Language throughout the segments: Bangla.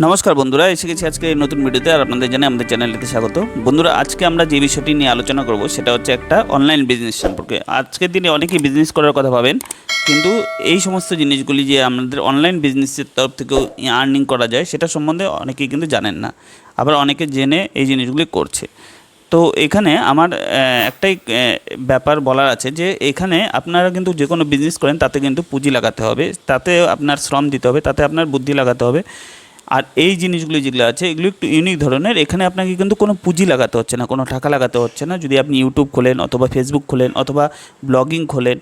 নমস্কার বন্ধুরা, এসে গেছি আজকে এই নতুন ভিডিওতে আর আপনাদের জানাই আমাদের চ্যানেলটিতে স্বাগত। বন্ধুরা, আজকে আমরা যে বিষয়টি নিয়ে আলোচনা করব, সেটা হচ্ছে একটা অনলাইন বিজনেস সম্পর্কে। আজকের দিনে অনেকেই বিজনেস করার কথা ভাবেন, কিন্তু এই সমস্ত জিনিসগুলি যে আমাদের অনলাইন বিজনেসের তরফ থেকেও আর্নিং করা যায়, সেটা সম্বন্ধে অনেকেই কিন্তু জানেন না। আবার অনেকে জেনে এই জিনিসগুলি করছে। তো এখানে আমার একটাই ব্যাপার বলার আছে যে, এখানে আপনারা কিন্তু যে কোনো বিজনেস করেন, তাতে কিন্তু পুঁজি লাগাতে হবে তাতে আপনার শ্রম দিতে হবে, তাতে আপনার বুদ্ধি লাগাতে হবে। আর এই জিনিসগুলি যেগুলো আছে, এগুলো একটু ইউনিক ধরনের। এখানে আপনাকে কিন্তু কোনো পুঁজি লাগাতে হচ্ছে না, কোনো টাকা লাগাতে হচ্ছে না। যদি আপনি ইউটিউব খোলেন অথবা ফেসবুক খোলেন অথবা ব্লগিং খোলেন,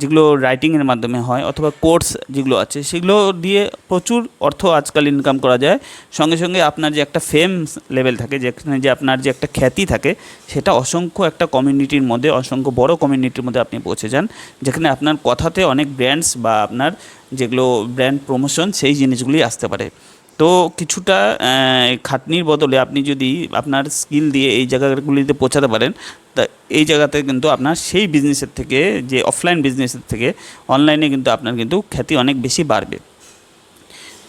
যেগুলো রাইটিংয়ের মাধ্যমে হয় অথবা কোর্স যেগুলো আছে, সেগুলো দিয়ে প্রচুর অর্থ আজকাল ইনকাম করা যায়। সঙ্গে সঙ্গে আপনার যে একটা ফেম লেভেল থাকে, যেখানে যে আপনার যে একটা খ্যাতি থাকে, সেটা অসংখ্য একটা কমিউনিটির মধ্যে, অসংখ্য বড় কমিউনিটির মধ্যে আপনি পৌঁছে যান, যেখানে আপনার কথাতে অনেক ব্র্যান্ডস বা আপনার যেগুলো ব্র্যান্ড প্রমোশন সেই জিনিসগুলি আসতে পারে। তো কিছুটা খাটনির বদলে আপনি যদি আপনার স্কিল দিয়ে এই জায়গাগুলিতে পৌঁছাতে পারেন, তা এই জায়গাতে কিন্তু আপনার সেই বিজনেসের থেকে, যে অফলাইন বিজনেসের থেকে অনলাইনে কিন্তু আপনার কিন্তু খ্যাতি অনেক বেশি বাড়বে।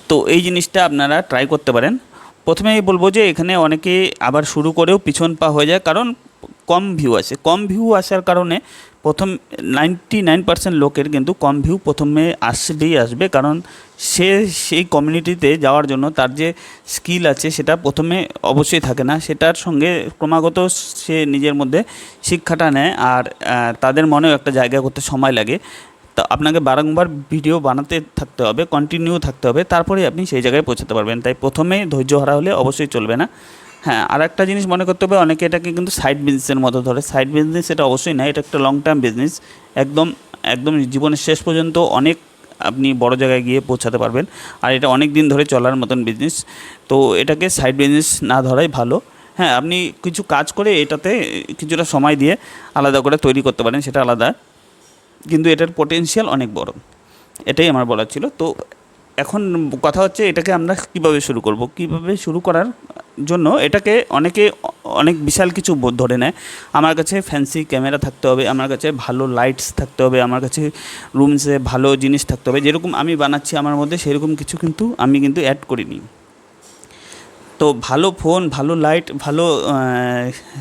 তো এই জিনিসটা আপনারা ট্রাই করতে পারেন। প্রথমেই বলব যে এখানে অনেকে আবার শুরু করেও পিছন পা হয়ে যায়, কারণ কম ভিউ আসে। কম ভিউ আসার কারণে প্রথম নাইনটি নাইন পার্সেন্ট লোকের কিন্তু কম ভিউ প্রথমে আসবেই আসবে। কারণ সে, সেই কমিউনিটিতে যাওয়ার জন্য তার যে স্কিল আছে সেটা প্রথমে অবশ্যই থাকে না। সেটার সঙ্গে ক্রমাগত সে নিজের মধ্যে শিক্ষাটা নেয় আর তাদের মনেও একটা জায়গা করতে সময় লাগে। তো আপনাকে বারংবার ভিডিও বানাতে থাকতে হবে কন্টিনিউ থাকতে হবে তারপরে আপনি সেই জায়গায় পৌঁছাতে পারবেন। তাই প্রথমে ধৈর্য হারা হলে অবশ্যই চলবে না। হ্যাঁ আর একটা জিনিস মনে করতে হবে, অনেকে এটাকে কিন্তু সাইড বিজনেসের মতো ধরে। সাইড বিজনেস এটা অবশ্যই না, এটা একটা লং টার্ম বিজনেস একদম একদম জীবনের শেষ পর্যন্ত অনেক আপনি বড় জায়গায় গিয়ে পৌঁছাতে পারবেন। আর এটা অনেক দিন ধরে চলার মতন বিজনেস তো এটাকে সাইড বিজনেস না ধরাই ভালো। হ্যাঁ আপনি কিছু কাজ করে এটাতে কিছুটা সময় দিয়ে আলাদা করে তৈরি করতে পারেন, সেটা আলাদা। কিন্তু এটার পটেনশিয়াল অনেক বড়। এটাই আমার বলার ছিল। তো এখন কথা হচ্ছে এটাকে আমরা কীভাবে শুরু করব? কীভাবে শুরু করার জন্য এটাকে অনেকে অনেক বিশাল কিছু ধরে নেয়। আমার কাছে ফ্যান্সি ক্যামেরা থাকতে হবে, আমার কাছে ভালো লাইটস থাকতে হবে, আমার কাছে রুমসে ভালো জিনিস থাকতে হবে। যেরকম আমি বানাচ্ছি আমার মধ্যে, সেরকম কিছু কিন্তু আমি কিন্তু অ্যাড করিনি। তো ভালো ফোন ভালো লাইট ভালো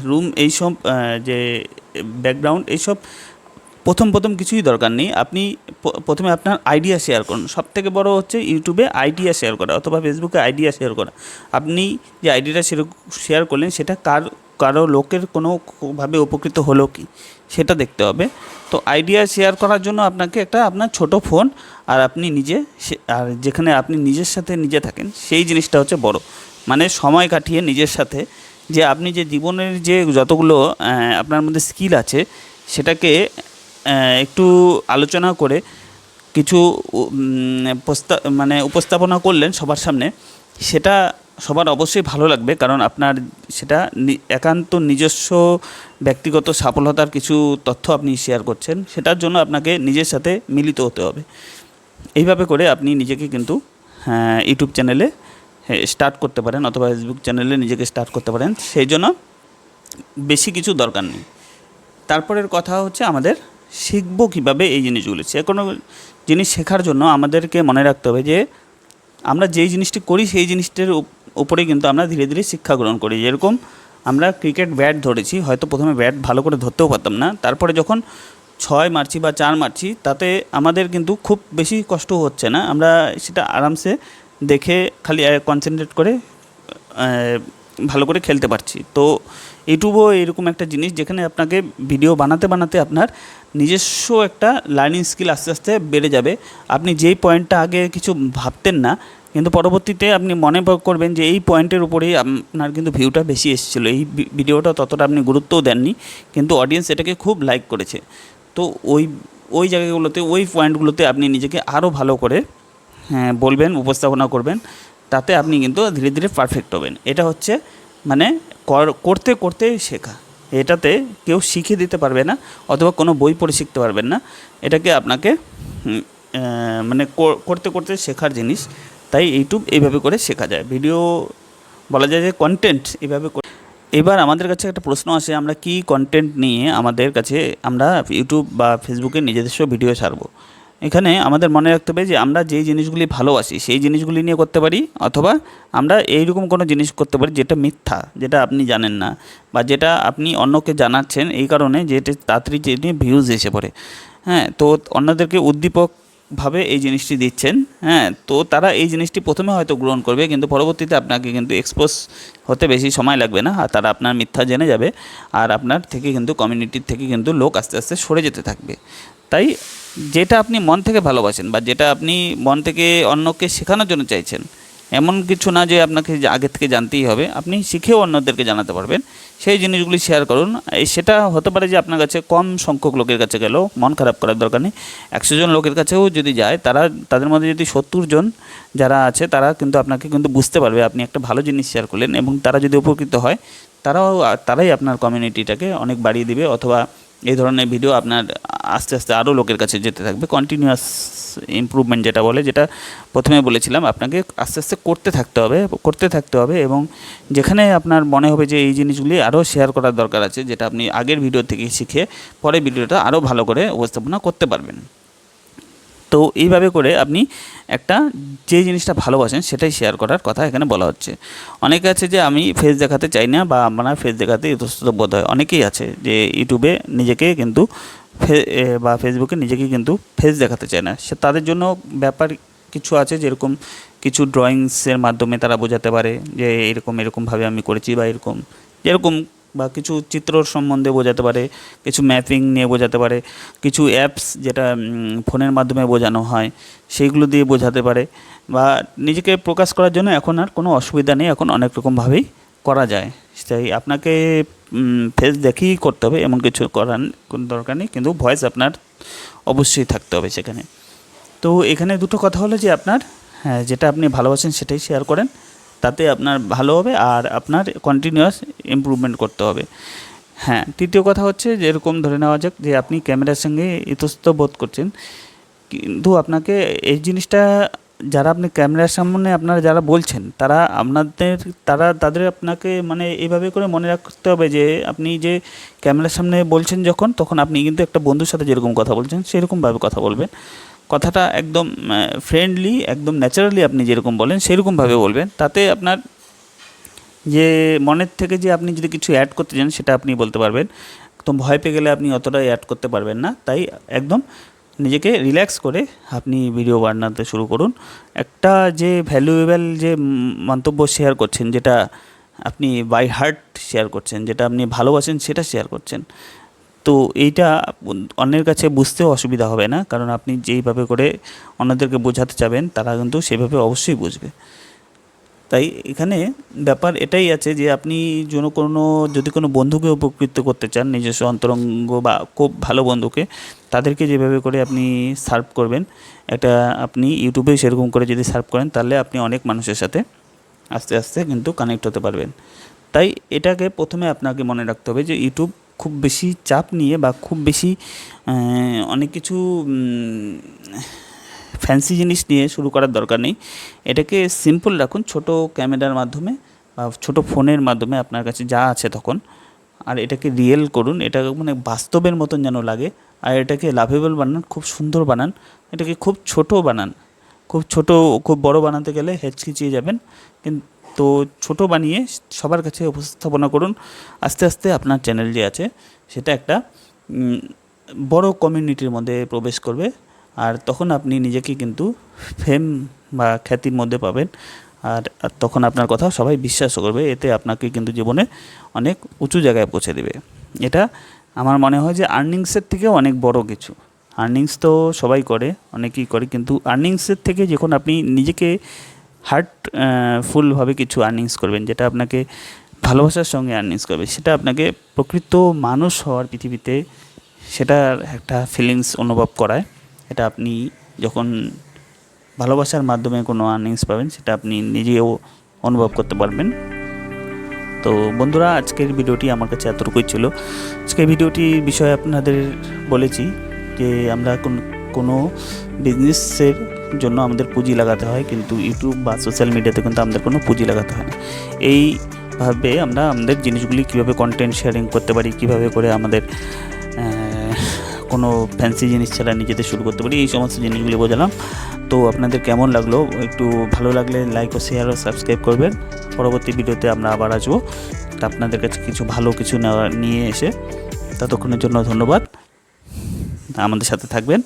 রুম এইসব যে ব্যাকগ্রাউন্ড এইসব প্রথম প্রথম কিছুই দরকার নেই। আপনি প্রথমে আপনার আইডিয়া শেয়ার করুন। সব থেকে বড় হচ্ছে ইউটিউবে আইডিয়া শেয়ার করা অথবা ফেসবুকে আইডিয়া শেয়ার করা। আপনি যে আইডিয়াটা শেয়ার করলেন সেটা কার, কারও লোকের কোনো ভাবে উপকৃত হলো কি, সেটা দেখতে হবে। তো আইডিয়া শেয়ার করার জন্য আপনাকে একটা আপনার ছোট ফোন আর আপনি নিজে আর যেখানে আপনি নিজের সাথে নিজে থাকেন, সেই জিনিসটা হচ্ছে বড়। মানে সময় কাটিয়ে নিজের সাথে যে আপনি যে জীবনের যে যতগুলো আপনার মধ্যে স্কিল আছে, সেটাকে একটু আলোচনা করে কিছু মানে উপস্থাপনা করলেন সবার সামনে সেটা সবার অবশ্যই ভালো লাগবে কারণ আপনার সেটা একান্ত নিজস্ব ব্যক্তিগত সফলতার কিছু তথ্য আপনি শেয়ার করছেন সেটার জন্য আপনাকে নিজের সাথে মিলিত হতে হবে। এইভাবে করে আপনি নিজেকে কিন্তু হ্যাঁ, ইউটিউব চ্যানেলে স্টার্ট করতে পারেন অথবা ফেসবুক চ্যানেলে নিজেকে স্টার্ট করতে পারেন সেই জন্য বেশি কিছু দরকার নেই। তারপরের কথা হচ্ছে আমাদের শিখব কীভাবে এই জিনিসগুলি? সে কোনো জিনিস শেখার জন্য আমাদেরকে মনে রাখতে হবে যে, আমরা যেই জিনিসটি করি, সেই জিনিসটির উপ- উপরে কিন্তু আমরা ধীরে ধীরে শিক্ষা গ্রহণ করি। যেরকম আমরা ক্রিকেট ব্যাট ধরেছি, হয়তো প্রথমে ব্যাট ভালো করে ধরতেও পারতাম না। তারপরে যখন ছয় মারছি বা চার মারছি, তাতে আমাদের কিন্তু খুব বেশি কষ্ট হচ্ছে না। আমরা সেটা আরামসে দেখে খালি কনসেন্ট্রেট করে ভালো করে খেলতে পারছি। তো ইউটিউবও এরকম একটা জিনিস যেখানে আপনাকে ভিডিও বানাতে বানাতে আপনার নিজস্ব একটা লার্নিং স্কিল আস্তে আস্তে বেড়ে যাবে। আপনি যেই পয়েন্টটা আগে কিছু ভাবতেন না কিন্তু পরবর্তীতে আপনি মনে করবেন যে এই পয়েন্টের উপরেই আপনার কিন্তু ভিউটা বেশি এসেছিল। এই ভিডিওটা ততটা আপনি গুরুত্বও দেননি কিন্তু অডিয়েন্স এটাকে খুব লাইক করেছে। তো ওই ওই জায়গাগুলোতে ওই পয়েন্টগুলোতে আপনি নিজেকে আরও ভালো করে হ্যাঁ, বলবেন উপস্থাপনা করবেন তাতে আপনি কিন্তু ধীরে ধীরে পারফেক্ট হবেন। এটা হচ্ছে মানে কর- করতে করতে শেখা। এটাতে কেউ শিখে দিতে পারবে না অথবা কোনো বই পড়ে শিখতে পারবেন না। এটাকে আপনাকে মানে কর- করতে করতে শেখার জিনিস। তাই ইউটিউব এইভাবে করে শেখা যায়। ভিডিও বলা যায় যে কন্টেন্ট এইভাবে এবার আমাদের কাছে একটা প্রশ্ন আসে, আমরা কি কন্টেন্ট নিয়ে আমাদের কাছে আমরা ইউটিউব বা ফেসবুকে নিজস্ব ভিডিও ছাড়বো এখানে আমাদের মনে রাখতে হবে যে আমরা যেই জিনিসগুলি ভালোবাসি, সেই জিনিসগুলি নিয়ে করতে পারি অথবা আমরা এইরকম কোনো জিনিস করতে পারি যেটা মিথ্যা, যেটা আপনি জানেন না বা যেটা আপনি অন্যকে জানাচ্ছেন এই কারণে যে এটা তাড়াতাড়ি যেটি ভিউজ এসে পড়ে। হ্যাঁ তো অন্যদেরকে উদ্দীপক ভাবে এই জিনিসটি দিচ্ছেন। হ্যাঁ তো তারা এই জিনিসটি প্রথমে হয়তো গ্রহণ করবে কিন্তু পরবর্তীতে আপনাকে কিন্তু এক্সপোজ হতে বেশি সময় লাগবে না আর তারা আপনার মিথ্যা জেনে যাবে আর আপনার থেকে কিন্তু কমিউনিটির থেকে কিন্তু লোক আস্তে আস্তে সরে যেতে থাকবে। তাই যেটা আপনি মন থেকে ভালোবাসেন বা যেটা আপনি মন থেকে অন্যকে শেখানোর জন্য চাইছেন, এমন কিছু না যে আপনাকে আগে থেকে জানতেই হবে। আপনি শিখেও অন্যদেরকে জানাতে পারবেন। সেই জিনিসগুলি শেয়ার করুন। সেটা হতে পারে যে আপনার কাছে কম সংখ্যক লোকের কাছে গেলেও মন খারাপ করার দরকার নেই। একশো জন লোকের কাছেও যদি যায়, তারা, তাদের মধ্যে যদি সত্তর জন যারা আছে, তারা কিন্তু আপনাকে কিন্তু বুঝতে পারবে। আপনি একটা ভালো জিনিস শেয়ার করলেন এবং তারা যদি উপকৃত হয়, তারাও, তারাই আপনার কমিউনিটিটাকে অনেক বাড়িয়ে দিবে অথবা এই ধরনের ভিডিও আপনার আস্তে আস্তে আরও লোকের কাছে যেতে থাকবে। কন্টিনিউয়াস ইম্প্রুভমেন্ট যেটা বলে, যেটা প্রথমে বলেছিলাম, আপনাকে আস্তে আস্তে করতে থাকতে হবে, করতে থাকতে হবে এবং যেখানে আপনার মনে হবে যে এই জিনিসগুলি আরও শেয়ার করার দরকার আছে, যেটা আপনি আগের ভিডিও থেকে শিখে পরে ভিডিওটা আরও ভালো করে উপস্থাপনা করতে পারবেন। তো এইভাবে করে আপনি একটা যে জিনিসটা ভালোবাসেন সেটাই শেয়ার করার কথা এখানে বলা হচ্ছে। অনেকে আছে যে আমি ফেস দেখাতে চাই না বা আমরা ফেস দেখাতে ইতস্তত বোধ হয়। অনেকেই আছে যে ইউটিউবে নিজেকে কিন্তু বা ফেসবুকে নিজেকে কিন্তু ফেস দেখাতে চায় না। সে তাদের জন্য ব্যাপার কিছু আছে যেরকম কিছু ড্রয়িংসের মাধ্যমে তারা বোঝাতে পারে যে এরকম, এরকমভাবে আমি করেছি বা এরকম। যেরকম বা কিছু চিত্রর সম্বন্ধে বোঝাতে পারে, কিছু ম্যাপিং নিয়ে বোঝাতে পারে, কিছু অ্যাপস যেটা ফোনের মাধ্যমে বোঝানো হয়, সেইগুলো দিয়ে বোঝাতে পারে বা নিজেকে প্রকাশ করার জন্য এখন আর কোনো অসুবিধা নেই, এখন অনেক রকমভাবেই করা যায়। তাই আপনাকে ফেস দেখেই করতে হবে, এমন কিছু করার কোনো দরকার নেই, কিন্তু ভয়েস আপনার অবশ্যই থাকতে হবে সেখানে। তো এখানে দুটো কথা হলো যে আপনার হ্যাঁ যেটা আপনি ভালোবাসেন সেটাই শেয়ার করেন। তাতে আপনার ভালো হবে আর আপনার কন্টিনিউয়াস ইমপ্রুভমেন্ট করতে হবে। হ্যাঁ তৃতীয় কথা হচ্ছে যেরকম ধরে নেওয়া যাক যে আপনি ক্যামেরার সঙ্গে ইতস্তত বোধ করছেন, কিন্তু আপনাকে এই জিনিসটা যারা আপনি ক্যামেরার সামনে আপনারা যারা বলছেন, তারা আপনাদের, তারা, তাদের আপনাকে মানে এইভাবে করে মনে রাখতে হবে যে আপনি যে ক্যামেরার সামনে বলছেন যখন, তখন আপনি কিন্তু একটা বন্ধুর সাথে যেরকম কথা বলছেন, সেরকমভাবে কথা বলবেন। কথাটা একদম ফ্রেন্ডলি একদম ন্যাচারালি আপনি যেরকম বলেন সেরকমভাবে বলবেন। তাতে আপনার যে মনের থেকে যে আপনি যদি কিছু অ্যাড করতে চান সেটা আপনি বলতে পারবেন। তো ভয় পেয়ে গেলে আপনি অতটা অ্যাড করতে পারবেন না। তাই একদম নিজেকে রিল্যাক্স করে আপনি ভিডিও বানাতে শুরু করুন। একটা যে ভ্যালুয়েবল যে মন্তব্য শেয়ার করছেন যেটা আপনি বাই হার্ট শেয়ার করছেন, যেটা আপনি ভালোবাসেন সেটা শেয়ার করছেন। তো এইটা অন্যের কাছে বুঝতেও অসুবিধা হবে না, কারণ আপনি যেইভাবে করে অন্যদেরকে বোঝাতে চাবেন, তারা কিন্তু সেভাবে অবশ্যই বুঝবে। তাই এখানে ব্যাপার এটাই আছে যে, আপনি যেন কোনো, যদি কোনো বন্ধুকে উপকৃত করতে চান, নিজস্ব অন্তরঙ্গ বা খুব ভালো বন্ধুকে, তাদেরকে যেভাবে করে আপনি সার্ভ করবেন এটা আপনি ইউটিউবে সেরকম করে যদি সার্ভ করেন, তাহলে আপনি অনেক মানুষের সাথে আস্তে আস্তে কিন্তু কানেক্ট হতে পারবেন। তাই এটাকে প্রথমে আপনাকে মনে রাখতে হবে যে, ইউটিউব খুব বেশি চাপ নিয়ে বা খুব বেশি অনেক কিছু ফ্যান্সি জিনিস নিয়ে শুরু করার দরকার নেই। এটাকে সিম্পল রাখুন, ছোট ক্যামেরার মাধ্যমে বা ছোট ফোনের মাধ্যমে আপনার কাছে যা আছে তখন। আর এটাকে রিয়েল করুন, এটা মানে বাস্তবের মতন যেন লাগে। আর এটাকে লাভেবল বানান, খুব সুন্দর বানান। এটাকে খুব ছোট বানান। খুব ছোট, খুব বড় বানাতে গেলে হেঁচকিচিয়ে যাবেন। কিন্তু ছোট বানিয়ে সবার কাছে উপস্থাপনা করুন। আস্তে আস্তে আপনার চ্যানেল যে আছে, সেটা একটা বড় কমিউনিটির মধ্যে প্রবেশ করবে। আর তখন আপনি নিজেকে কিন্তু ফেম বা খ্যাতির মধ্যে পাবেন। আর তখন আপনার কথা সবাই বিশ্বাসও করবে। এতে আপনাকে কিন্তু জীবনে অনেক উঁচু জায়গায় পৌঁছে দেবে। এটা আমার মনে হয় যে আর্নিংসের থেকেও অনেক বড় কিছু। আর্নিংস তো সবাই করে, অনেকেই করে। কিন্তু আর্নিংসের থেকে যখন আপনি নিজেকে হার্ট ফুলভাবে কিছু আর্নিংস করবেন, যেটা আপনাকে ভালোবাসার সঙ্গে আর্নিংস করবে। সেটা আপনাকে প্রকৃত মানুষ হওয়ার পৃথিবীতে সেটার একটা ফিলিংস অনুভব করায়। এটা আপনি যখন ভালোবাসার মাধ্যমে কোনো আর্নিংস পাবেন, সেটা আপনি নিজেও অনুভব করতে পারবেন। তো বন্ধুরা, আজকের ভিডিওটি আমার কাছে এতটুকুই ছিল। আজকের ভিডিওটির বিষয়ে আপনাদের বলেছি যে আমরা কোনো বিজনেসের জন্য আমাদের পুঁজি লাগাতে হয়, কিন্তু ইউটিউব বা সোশ্যাল মিডিয়াতে কিন্তু আমাদের কোনো পুঁজি লাগাতে হয় না। এইভাবে আমরা আমাদের জিনিসগুলি কীভাবে কন্টেন্ট শেয়ারিং করতে পারি, কীভাবে করে আমাদের কোনো ফ্যান্সি জিনিস ছাড়া নিজেদের শুরু করতে পারি, এই সমস্ত জিনিসগুলি বোঝালাম। তো আপনাদের কেমন লাগল? একটু ভালো লাগলে লাইক ও শেয়ার ও সাবস্ক্রাইব করবেন। পরবর্তী ভিডিওতে আমরা আবার আসব। তা আপনাদের কাছে কিছু ভালো কিছু নিয়ে এসে ততক্ষণের জন্য ধন্যবাদ। আমাদের সাথে থাকবেন।